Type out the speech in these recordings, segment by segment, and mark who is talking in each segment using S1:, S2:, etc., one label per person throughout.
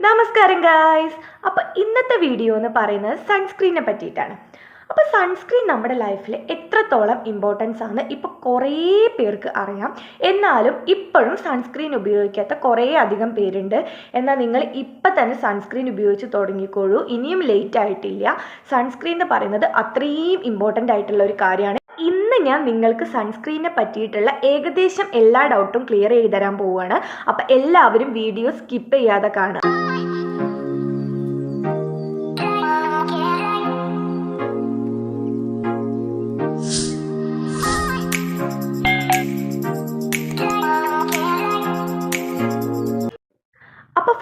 S1: നമസ്കാരം ഗായ്സ് അപ്പോൾ ഇന്നത്തെ വീഡിയോ എന്ന് പറയുന്നത് സൺസ്ക്രീനെ പറ്റിയിട്ടാണ്. അപ്പോൾ സൺസ്ക്രീൻ നമ്മുടെ ലൈഫിൽ എത്രത്തോളം ഇമ്പോർട്ടൻസ് ആണ് ഇപ്പോൾ കുറേ പേർക്ക് അറിയാം. എന്നാലും ഇപ്പോഴും സൺസ്ക്രീൻ ഉപയോഗിക്കാത്ത കുറേ അധികം പേരുണ്ട്. എന്നാൽ നിങ്ങൾ ഇപ്പം തന്നെ സൺസ്ക്രീൻ ഉപയോഗിച്ച് തുടങ്ങിക്കോളൂ. ഇനിയും ലേറ്റ് ആയിട്ടില്ല. സൺസ്ക്രീൻ എന്ന് പറയുന്നത് അത്രയും ഇമ്പോർട്ടന്റ് ആയിട്ടുള്ള ഒരു കാര്യമാണ്. ഇന്ന് ഞാൻ നിങ്ങൾക്ക് സൺസ്ക്രീനെ പറ്റിയിട്ടുള്ള ഏകദേശം എല്ലാ ഡൗട്ടും ക്ലിയർ ചെയ്ത് തരാൻ പോവുകയാണ്. അപ്പോൾ എല്ലാവരും വീഡിയോ സ്കിപ്പ് ചെയ്യാതെ കാണുക.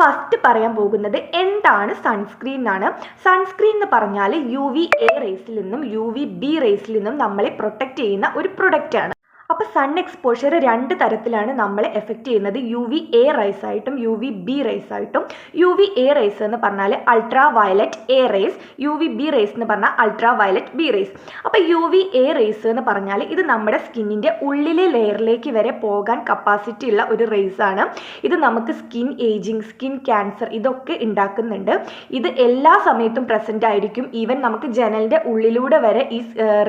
S1: ഫസ്റ്റ് പറയാൻ പോകുന്നത് എന്താണ് സൺസ്ക്രീൻ എന്നാണ്. സൺസ്ക്രീൻ എന്ന് പറഞ്ഞാൽ യു വി എ റേസിൽ നിന്നും യു വി ബി റേസിൽ നിന്നും നമ്മളെ പ്രൊട്ടക്റ്റ് ചെയ്യുന്ന ഒരു പ്രൊഡക്റ്റ് ആണ്. അപ്പോൾ സൺ എക്സ്പോഷർ രണ്ട് തരത്തിലാണ് നമ്മളെ എഫക്റ്റ് ചെയ്യുന്നത്. യു വി എ റൈസ് ആയിട്ടും യു വി ബി റൈസ് ആയിട്ടും. യു വി എ റൈസ് എന്ന് പറഞ്ഞാൽ ultraviolet A rays U V B rays എന്ന് പറഞ്ഞാൽ അൾട്രാ വയലറ്റ് ബി റേസ് അപ്പോൾ യു വി എ റേസ് എന്ന് പറഞ്ഞാൽ ഇത് നമ്മുടെ സ്കിന്നിന്റെ ഉള്ളിലെ ലെയറിലേക്ക് വരെ പോകാൻ കപ്പാസിറ്റി ഉള്ള ഒരു റേസ് ആണ്. ഇത് നമുക്ക് സ്കിൻ ഏജിങ് സ്കിൻ ക്യാൻസർ ഇതൊക്കെ ഉണ്ടാക്കുന്നുണ്ട് ഇത് എല്ലാ സമയത്തും പ്രസന്റ് ആയിരിക്കും. ഈവൻ നമുക്ക് ജനലിന്റെ ഉള്ളിലൂടെ വരെ ഈ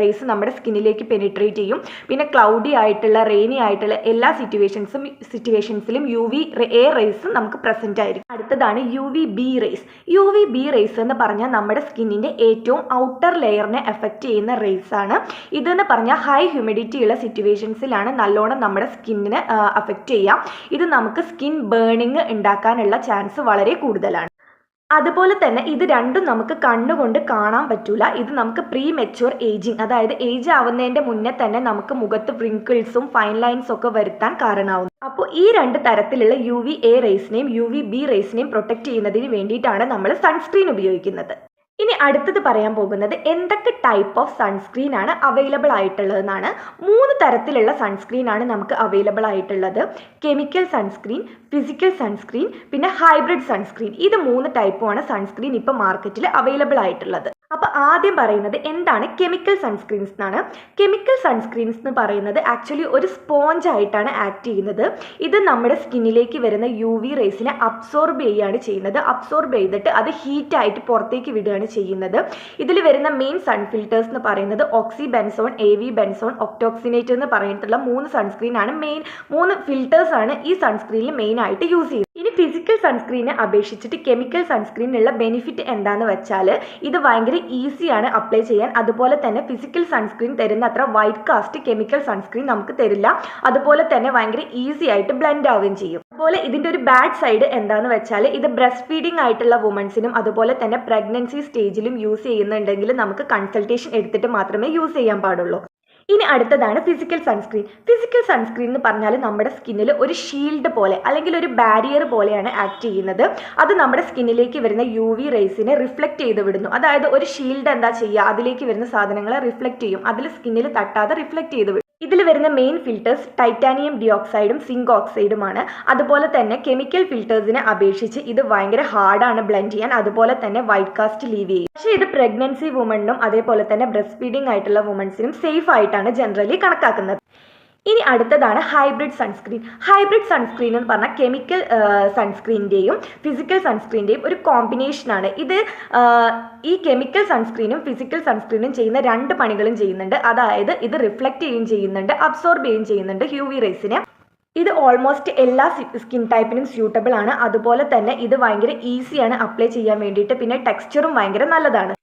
S1: റേസ് നമ്മുടെ സ്കിന്നിലേക്ക് പെനിട്രേറ്റ് ചെയ്യും. പിന്നെ ക്ലൗഡി ആയിട്ടുള്ള റെയിനി ആയിട്ടുള്ള എല്ലാ സിറ്റുവേഷൻസും സിറ്റുവേഷൻസിലും യു വി എ റേസ് നമുക്ക് പ്രസന്റ് ആയിരിക്കും. അടുത്തതാണ് U V B rays U V B rays എന്ന് പറഞ്ഞാൽ നമ്മുടെ സ്കിന്നിന്റെ ഏറ്റവും ഔട്ടർ ലെയറിനെ എഫക്റ്റ് ചെയ്യുന്ന റേസ് ആണ്. ഇതെന്ന് പറഞ്ഞാൽ ഹൈ ഹ്യൂമിഡിറ്റി ഉള്ള സിറ്റുവേഷൻസിലാണ് നല്ലോണം നമ്മുടെ സ്കിന്നിനെ അഫക്റ്റ് ചെയ്യാം. ഇത് നമുക്ക് സ്കിൻ ബേണിങ് ഉണ്ടാക്കാനുള്ള ചാൻസ് വളരെ കൂടുതലാണ്. അതുപോലെ തന്നെ ഇത് രണ്ടും നമുക്ക് കണ്ണുകൊണ്ട് കാണാൻ പറ്റൂല. ഇത് നമുക്ക് പ്രീ മെച്യൂർ ഏജിങ് അതായത് ഏജ് ആവുന്നതിന്റെ മുന്നേ തന്നെ നമുക്ക് മുഖത്ത് വ്രിങ്കിൾസും ഫൈൻ ലൈൻസും ഒക്കെ വരുത്താൻ കാരണമാവും അപ്പോൾ ഈ രണ്ട് തരത്തിലുള്ള യു വി എ റേസിനെയും യു വി ബി റേസിനെയും പ്രൊട്ടക്റ്റ് ചെയ്യുന്നതിന് വേണ്ടിയിട്ടാണ് നമ്മൾ സൺസ്ക്രീൻ ഉപയോഗിക്കുന്നത്. ഇനി അടുത്തത് പറയാൻ പോകുന്നത് എന്തൊക്കെ ടൈപ്പ് ഓഫ് സൺസ്ക്രീൻ ആണ് അവൈലബിൾ ആയിട്ടുള്ളതെന്നാണ്. മൂന്ന് തരത്തിലുള്ള സൺസ്ക്രീൻ ആണ് നമുക്ക് അവൈലബിൾ ആയിട്ടുള്ളത്. കെമിക്കൽ സൺസ്ക്രീൻ ഫിസിക്കൽ സൺസ്ക്രീൻ പിന്നെ ഹൈബ്രിഡ് സൺസ്ക്രീൻ ഇത് മൂന്ന് ടൈപ്പുമാണ് സൺസ്ക്രീൻ ഇപ്പോൾ മാർക്കറ്റിൽ അവൈലബിൾ ആയിട്ടുള്ളത്. അപ്പോൾ ആദ്യം പറയുന്നത് എന്താണ് കെമിക്കൽ സൺസ്ക്രീൻസ് എന്നാണ്. കെമിക്കൽ സൺസ്ക്രീൻസ് എന്ന് പറയുന്നത് ആക്ച്വലി ഒരു സ്പോഞ്ച് ആയിട്ടാണ് ആക്ട് ചെയ്യുന്നത്. ഇത് നമ്മുടെ സ്കിന്നിലേക്ക് വരുന്ന യു വി റേസിനെ അബ്സോർബ് ചെയ്യുകയാണ് ചെയ്യുന്നത്. അബ്സോർബ് ചെയ്തിട്ട് അത് ഹീറ്റായിട്ട് പുറത്തേക്ക് വിടുകയാണ് ചെയ്യുന്നത്. ഇതിൽ വരുന്ന മെയിൻ സൺ ഫിൽറ്റേഴ്സ് എന്ന് പറയുന്നത് oxybenzone avobenzone octinoxate എന്ന് പറഞ്ഞിട്ടുള്ള മൂന്ന് സൺസ്ക്രീൻ ആണ് മെയിൻ മൂന്ന് ഫിൽറ്റേഴ്സ് ആണ് ഈ സൺസ്ക്രീനിൽ മെയിൻ ആയിട്ട് യൂസ് ചെയ്യുന്നത്. ഇനി ഫിസിക്കൽ സൺസ്ക്രീനെ അപേക്ഷിച്ചിട്ട് കെമിക്കൽ സൺസ്ക്രീനുള്ള ബെനിഫിറ്റ് എന്താണെന്ന് വെച്ചാൽ ഇത് ഭയങ്കര ഈസിയാണ് അപ്ലൈ ചെയ്യാൻ. അതുപോലെ തന്നെ ഫിസിക്കൽ സൺസ്ക്രീൻ തരുന്ന അത്ര വൈറ്റ് കാസ്റ്റ് കെമിക്കൽ സൺസ്ക്രീൻ നമുക്ക് തരില്ല. അതുപോലെ തന്നെ ഭയങ്കര ഈസി ആയിട്ട് ബ്ലെൻഡ് ആവുകയും ചെയ്യും. അതുപോലെ ഇതിന്റെ ഒരു ബാഡ് സൈഡ് എന്താണെന്ന് വെച്ചാൽ ഇത് ബ്രസ്റ്റ് ഫീഡിംഗ് ആയിട്ടുള്ള വുമൻസിനും അതുപോലെ തന്നെ പ്രഗ്നൻസി സ്റ്റേജിലും യൂസ് ചെയ്യുന്നുണ്ടെങ്കിൽ നമുക്ക് കൺസൾട്ടേഷൻ എടുത്തിട്ട് മാത്രമേ യൂസ് ചെയ്യാൻ പാടുള്ളൂ. ഇനി അടുത്തതാണ് ഫിസിക്കൽ സൺസ്ക്രീൻ ഫിസിക്കൽ സൺസ്ക്രീൻ എന്ന് പറഞ്ഞാൽ നമ്മുടെ സ്കിന്നിൽ ഒരു ഷീൽഡ് പോലെ അല്ലെങ്കിൽ ഒരു ബാരിയർ പോലെയാണ് ആക്ട് ചെയ്യുന്നത്. അത് നമ്മുടെ സ്കിന്നിലേക്ക് വരുന്ന യു വി റേസിനെ റിഫ്ലക്റ്റ് ചെയ്ത് വിടുന്നു. അതായത് ഒരു ഷീൽഡ് എന്താ ചെയ്യുക? അതിലേക്ക് വരുന്ന സാധനങ്ങളെ റിഫ്ലക്റ്റ് ചെയ്യും. അതിൽ സ്കിന്നിൽ തട്ടാതെ റിഫ്ലക്റ്റ് ചെയ്ത് ഇതിൽ വരുന്ന മെയിൻ ഫിൽറ്റേഴ്സ് ടൈറ്റാനിയം ഡിയോക്സൈഡും സിങ്ക് ഓക്സൈഡുമാണ് അതുപോലെ തന്നെ കെമിക്കൽ ഫിൽറ്റേഴ്സിനെ അപേക്ഷിച്ച് ഇത് ഭയങ്കര ഹാർഡാണ് ബ്ലെൻഡ് ചെയ്യാൻ. അതുപോലെ തന്നെ വൈറ്റ് കാസ്റ്റ് ലീവ് ചെയ്യും. പക്ഷേ ഇത് പ്രഗ്നൻസി വുമണിനും അതേപോലെ തന്നെ ബ്രസ്റ്റ് ഫീഡിംഗ് ആയിട്ടുള്ള വുമൻസിനും സേഫ് ആയിട്ടാണ് ജനറലി കണക്കാക്കുന്നത്. ഇനി അടുത്തതാണ് ഹൈബ്രിഡ് സൺസ്ക്രീൻ ഹൈബ്രിഡ് സൺസ്ക്രീൻ എന്ന് പറഞ്ഞാൽ കെമിക്കൽ സൺസ്ക്രീനിന്റെയും ഫിസിക്കൽ സൺസ്ക്രീന്റെയും ഒരു കോമ്പിനേഷനാണ് ഇത് ഈ കെമിക്കൽ സൺസ്ക്രീനും ഫിസിക്കൽ സൺസ്ക്രീനും ചെയ്യുന്ന രണ്ട് പണികളും ചെയ്യുന്നുണ്ട്. അതായത് ഇത് റിഫ്ലക്റ്റ് ചെയ്യുകയും ചെയ്യുന്നുണ്ട് അബ്സോർബ് ചെയ്യുകയും ചെയ്യുന്നുണ്ട് ഹ്യൂ വി റേസിനെ. ഇത് ഓൾമോസ്റ്റ് എല്ലാ സ്കിൻ ടൈപ്പിനും സ്യൂട്ടബിൾ ആണ്. അതുപോലെ തന്നെ ഇത് ഭയങ്കര ഈസിയാണ് അപ്ലൈ ചെയ്യാൻ വേണ്ടിയിട്ട്. പിന്നെ ടെക്സ്ചറും ഭയങ്കര നല്ലതാണ്.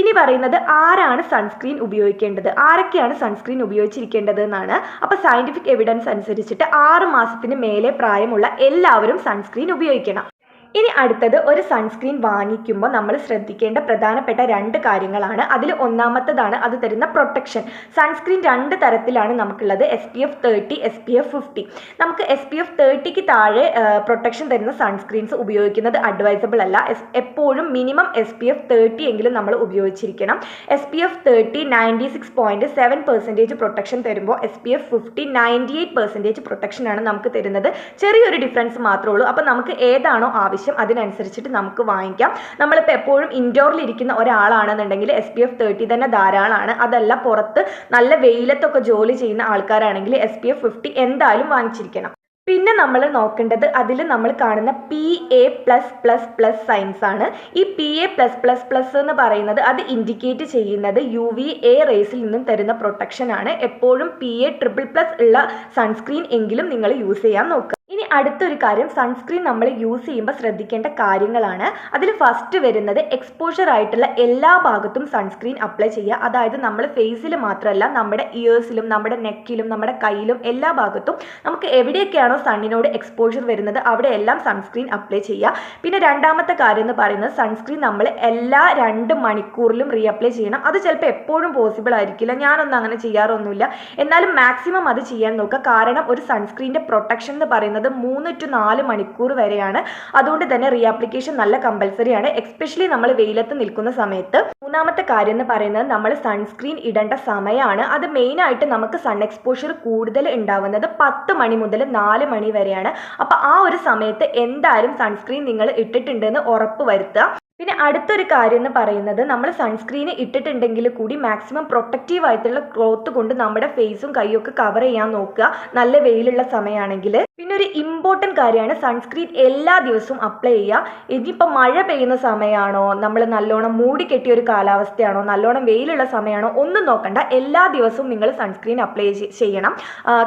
S1: ഇനി പറയുന്നത് ആരാണ് സൺസ്ക്രീൻ ഉപയോഗിക്കേണ്ടത്? ആരൊക്കെയാണ് സൺസ്ക്രീൻ ഉപയോഗിച്ചിരിക്കേണ്ടത് എന്നാണ്. അപ്പോൾ സയന്റിഫിക് എവിഡൻസ് അനുസരിച്ചിട്ട് ആറ് മാസത്തിന് മേലെ പ്രായമുള്ള എല്ലാവരും സൺസ്ക്രീൻ ഉപയോഗിക്കണം. ഇനി അടുത്തത് ഒരു സൺസ്ക്രീൻ വാങ്ങിക്കുമ്പോൾ നമ്മൾ ശ്രദ്ധിക്കേണ്ട പ്രധാനപ്പെട്ട രണ്ട് കാര്യങ്ങളാണ്. അതിൽ ഒന്നാമത്തതാണ് അത് തരുന്ന പ്രൊട്ടക്ഷൻ സൺസ്ക്രീൻ രണ്ട് തരത്തിലാണ് നമുക്കുള്ളത്. S P F thirty S P F fifty നമുക്ക് എസ് പി എഫ് തേർട്ടിക്ക് താഴെ പ്രൊട്ടക്ഷൻ തരുന്ന സൺസ്ക്രീൻസ് ഉപയോഗിക്കുന്നത് അഡ്വൈസബിൾ അല്ല. എപ്പോഴും minimum S P F thirty എങ്കിലും നമ്മൾ ഉപയോഗിച്ചിരിക്കണം. S P F thirty ninety six point seven percentage protection തരുമ്പോൾ S P F fifty ninety eight percentage പ്രൊട്ടക്ഷനാണ് നമുക്ക് തരുന്നത്. ചെറിയൊരു ഡിഫറൻസ് മാത്രമേ ഉള്ളൂ. അപ്പോൾ നമുക്ക് ഏതാണോ ആവശ്യം അതിനനുസരിച്ചിട്ട് നമുക്ക് വാങ്ങിക്കാം. നമ്മളിപ്പോൾ എപ്പോഴും ഇൻഡോറിൽ ഇരിക്കുന്ന ഒരാളാണെന്നുണ്ടെങ്കിൽ എസ് പി എഫ് തേർട്ടി തന്നെ ധാരാളമാണ് അതല്ല പുറത്ത് നല്ല വെയിലത്തൊക്കെ ജോലി ചെയ്യുന്ന ആൾക്കാരാണെങ്കിൽ എസ് പി എഫ് ഫിഫ്റ്റി എന്തായാലും വാങ്ങിച്ചിരിക്കണം. പിന്നെ നമ്മൾ നോക്കേണ്ടത് അതിൽ നമ്മൾ കാണുന്ന P A plus plus plus signs ആണ്. ഈ P A plus plus plus എന്ന് പറയുന്നത് അത് ഇൻഡിക്കേറ്റ് ചെയ്യുന്നത് യു വി എ റേസിൽ നിന്നും തരുന്ന പ്രൊട്ടക്ഷൻ ആണ്. എപ്പോഴും പി എ ട്രിപ്പിൾ പ്ലസ് ഉള്ള സൺസ്ക്രീൻ എങ്കിലും നിങ്ങൾ യൂസ് ചെയ്യാൻ നോക്കുക. ഇനി അടുത്തൊരു കാര്യം സൺസ്ക്രീൻ നമ്മൾ യൂസ് ചെയ്യുമ്പോൾ ശ്രദ്ധിക്കേണ്ട കാര്യങ്ങളാണ്. അതിൽ ഫസ്റ്റ് വരുന്നത് എക്സ്പോഷർ ആയിട്ടുള്ള എല്ലാ ഭാഗത്തും സൺസ്ക്രീൻ അപ്ലൈ ചെയ്യുക. അതായത് നമ്മൾ ഫേസിൽ മാത്രമല്ല നമ്മുടെ ഇയേഴ്സിലും നമ്മുടെ നെക്കിലും നമ്മുടെ കയ്യിലും എല്ലാ ഭാഗത്തും നമുക്ക് എവിടെയൊക്കെയാണോ സണ്ണിനോട് എക്സ്പോഷർ വരുന്നത് അവിടെയെല്ലാം സൺസ്ക്രീൻ അപ്ലൈ ചെയ്യുക. പിന്നെ രണ്ടാമത്തെ കാര്യം എന്ന് പറയുന്നത് സൺസ്ക്രീൻ നമ്മൾ എല്ലാ രണ്ട് മണിക്കൂറിലും റീഅപ്ലൈ ചെയ്യണം. അത് ചിലപ്പോൾ എപ്പോഴും പോസിബിൾ ആയിരിക്കില്ല. ഞാനൊന്നും അങ്ങനെ ചെയ്യാറൊന്നുമില്ല. എന്നാലും മാക്സിമം അത് ചെയ്യാൻ നോക്കുക. കാരണം ഒരു സൺസ്ക്രീന്റെ പ്രൊട്ടക്ഷൻ എന്ന് പറയുന്നത് മൂന്ന് ടു നാല് മണിക്കൂർ വരെയാണ്. അതുകൊണ്ട് തന്നെ റീആപ്ലിക്കേഷൻ നല്ല കമ്പൽസറി ആണ്. എക്സ്പെഷ്യലി നമ്മൾ വെയിലത്ത് നിൽക്കുന്ന സമയത്ത്. മൂന്നാമത്തെ കാര്യം എന്ന് പറയുന്നത് നമ്മൾ സൺസ്ക്രീൻ ഇടേണ്ട സമയമാണ്. അത് മെയിനായിട്ട് നമുക്ക് സൺ എക്സ്പോഷർ കൂടുതൽ ഉണ്ടാവുന്നത് പത്ത് മണി മുതൽ നാല് മണി വരെയാണ്. അപ്പോൾ ആ ഒരു സമയത്ത് എന്തായാലും സൺസ്ക്രീൻ നിങ്ങൾ ഇട്ടിട്ടുണ്ടെന്ന് ഉറപ്പ് വരുത്തുക. പിന്നെ അടുത്തൊരു കാര്യം എന്ന് പറയുന്നത് നമ്മൾ സൺസ്ക്രീന് ഇട്ടിട്ടുണ്ടെങ്കിൽ കൂടി മാക്സിമം പ്രൊട്ടക്റ്റീവ് ആയിട്ടുള്ള ക്ലോത്ത് കൊണ്ട് നമ്മുടെ ഫേസും കൈയ്യൊക്കെ കവർ ചെയ്യാൻ നോക്കുക. നല്ല വെയിലുള്ള സമയമാണെങ്കിൽ. പിന്നെ ഒരു ഇമ്പോർട്ടന്റ് കാര്യമാണ്. സൺസ്ക്രീൻ എല്ലാ ദിവസവും അപ്ലൈ ചെയ്യുക. ഇനിയിപ്പോൾ മഴ പെയ്യുന്ന സമയമാണോ നമ്മൾ നല്ലോണം മൂടി കെട്ടിയ ഒരു കാലാവസ്ഥയാണോ നല്ലോണം വെയിലുള്ള സമയമാണോ ഒന്നും നോക്കണ്ട. എല്ലാ ദിവസവും നിങ്ങൾ സൺസ്ക്രീൻ അപ്ലൈ ചെയ്യണം.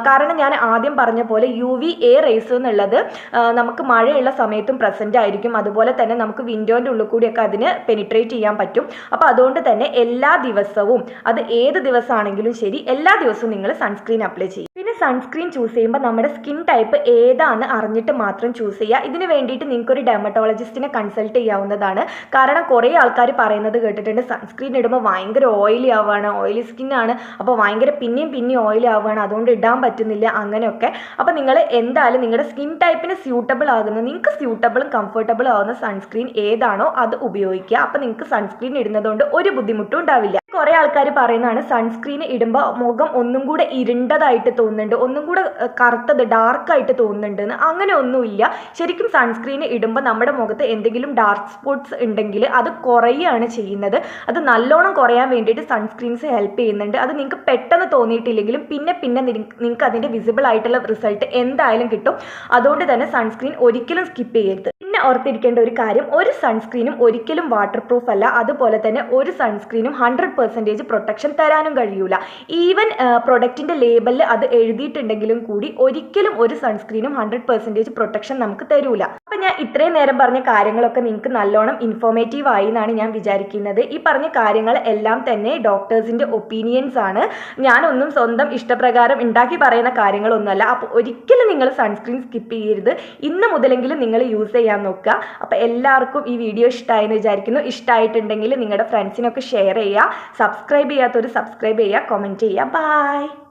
S1: കാരണം ഞാൻ ആദ്യം പറഞ്ഞ പോലെ യു വി എ റേസ് എന്നുള്ളത് നമുക്ക് മഴയുള്ള സമയത്തും പ്രസന്റ് ആയിരിക്കും. അതുപോലെ തന്നെ നമുക്ക് വിൻഡോന്റെ ഉള്ളിൽ കൂടിയൊക്കെ അതിന് പെനിട്രേറ്റ് ചെയ്യാൻ പറ്റും. അപ്പോൾ അതുകൊണ്ട് തന്നെ എല്ലാ ദിവസവും അത് ഏത് ദിവസമാണെങ്കിലും ശരി എല്ലാ ദിവസവും നിങ്ങൾ സൺസ്ക്രീൻ അപ്ലൈ ചെയ്യും പിന്നെ സൺസ്ക്രീൻ ചൂസ് ചെയ്യുമ്പോൾ നമ്മുടെ സ്കിൻ ടൈപ്പ് ഏതാണെന്ന് അറിഞ്ഞിട്ട് മാത്രം ചൂസ് ചെയ്യുക. ഇതിന് വേണ്ടിയിട്ട് നിങ്ങൾക്ക് ഒരു ഡെർമറ്റോളജിസ്റ്റിനെ കൺസൾട്ട് ചെയ്യാവുന്നതാണ്. കാരണം കുറേ ആൾക്കാർ പറയുന്നത് കേട്ടിട്ടുണ്ട് സൺസ്ക്രീൻ ഇടുമ്പോൾ ഭയങ്കര ഓയിലി ആവുകയാണ് ഓയിലി ആണ്. അപ്പോൾ ഭയങ്കര പിന്നെയും പിന്നെയും ഓയിലി ആവുകയാണ് അതുകൊണ്ട് ഇടാൻ പറ്റുന്നില്ല അങ്ങനെയൊക്കെ. അപ്പോൾ നിങ്ങൾ എന്തായാലും നിങ്ങളുടെ സ്കിൻ ടൈപ്പിന് സ്യൂട്ടബിൾ ആകുന്ന നിങ്ങൾക്ക് സ്യൂട്ടബിളും കംഫർട്ടബിളും ആവുന്ന സൺസ്ക്രീൻ ഏതാണോ അത് ഉപയോഗിക്കുക. അപ്പോൾ നിങ്ങൾക്ക് സൺസ്ക്രീൻ ഇടുന്നതുകൊണ്ട് ഒരു ബുദ്ധിമുട്ടും ഉണ്ടാവില്ല. കുറേ ആൾക്കാർ പറയുന്നതാണ് സൺസ്ക്രീൻ ഇടുമ്പോൾ മുഖം ഒന്നും കൂടെ ഇരുണ്ടതായിട്ട് തോന്നുന്നുണ്ട് ഒന്നും കൂടെ കറുത്തത് ഡാർക്കായിട്ട് തോന്നുന്നുണ്ട് അങ്ങനെ ഒന്നുമില്ല. ശരിക്കും സൺസ്ക്രീൻ ഇടുമ്പോൾ നമ്മുടെ മുഖത്ത് എന്തെങ്കിലും ഡാർക്ക് സ്പോട്ട്സ് ഉണ്ടെങ്കിൽ അത് കുറയുകയാണ് ചെയ്യുന്നത്. അത് നല്ലോണം കുറയാൻ വേണ്ടിയിട്ട് സൺസ്ക്രീൻസ് ഹെൽപ്പ് ചെയ്യുന്നുണ്ട്. അത് നിങ്ങൾക്ക് പെട്ടെന്ന് തോന്നിയിട്ടില്ലെങ്കിലും പിന്നെ പിന്നെ നിങ്ങൾക്ക് അതിന്റെ വിസിബിൾ ആയിട്ടുള്ള റിസൾട്ട് എന്തായാലും കിട്ടും. അതുകൊണ്ട് തന്നെ സൺസ്ക്രീൻ ഒരിക്കലും സ്കിപ്പ് ചെയ്യരുത്. പിന്നെ ഓർത്തിരിക്കേണ്ട ഒരു കാര്യം ഒരു സൺസ്ക്രീനും ഒരിക്കലും വാട്ടർ പ്രൂഫ് അല്ല. അതുപോലെ തന്നെ ഒരു സൺസ്ക്രീനും ഹൺഡ്രഡ് പെർസെന്റേജ് പ്രൊട്ടക്ഷൻ തരാനും കഴിയൂല. ഈവൻ പ്രൊഡക്റ്റിന്റെ ലേബലിൽ അത് എഴുതിയിട്ടുണ്ടെങ്കിലും കൂടി ഒരിക്കലും ഒരു സൺസ്ക്രീനും ഹൺഡ്രഡ് പെർസെന്റേജ് പ്രൊട്ടക്ഷൻ നമുക്ക് തരൂല. അപ്പം ഞാൻ ഇത്രയും നേരം പറഞ്ഞ കാര്യങ്ങളൊക്കെ നിങ്ങൾക്ക് നല്ലോണം ഇൻഫോർമേറ്റീവ് ആയി എന്നാണ് ഞാൻ വിചാരിക്കുന്നത്. ഈ പറഞ്ഞ കാര്യങ്ങൾ എല്ലാം തന്നെ ഡോക്ടേഴ്സിന്റെ ഒപ്പീനിയൻസ് ആണ്. ഞാനൊന്നും സ്വന്തം ഇഷ്ടപ്രകാരം ഉണ്ടാക്കി പറയുന്ന കാര്യങ്ങളൊന്നുമല്ല. അപ്പോൾ ഒരിക്കലും നിങ്ങൾ സൺസ്ക്രീൻ സ്കിപ്പ് ചെയ്യരുത്. ഇന്ന് മുതലെങ്കിലും നിങ്ങൾ യൂസ് ചെയ്യാൻ നോക്കുക. അപ്പോൾ എല്ലാവർക്കും ഈ വീഡിയോ ഇഷ്ടമായെന്ന് വിചാരിക്കുന്നു. ഇഷ്ടമായിട്ടുണ്ടെങ്കിൽ നിങ്ങളുടെ ഫ്രണ്ട്സിനൊക്കെ ഷെയർ ചെയ്യുക. സബ്സ്ക്രൈബ് ചെയ്യാത്തവർ സബ്സ്ക്രൈബ് ചെയ്യുക കമന്റ് ചെയ്യുക. ബൈ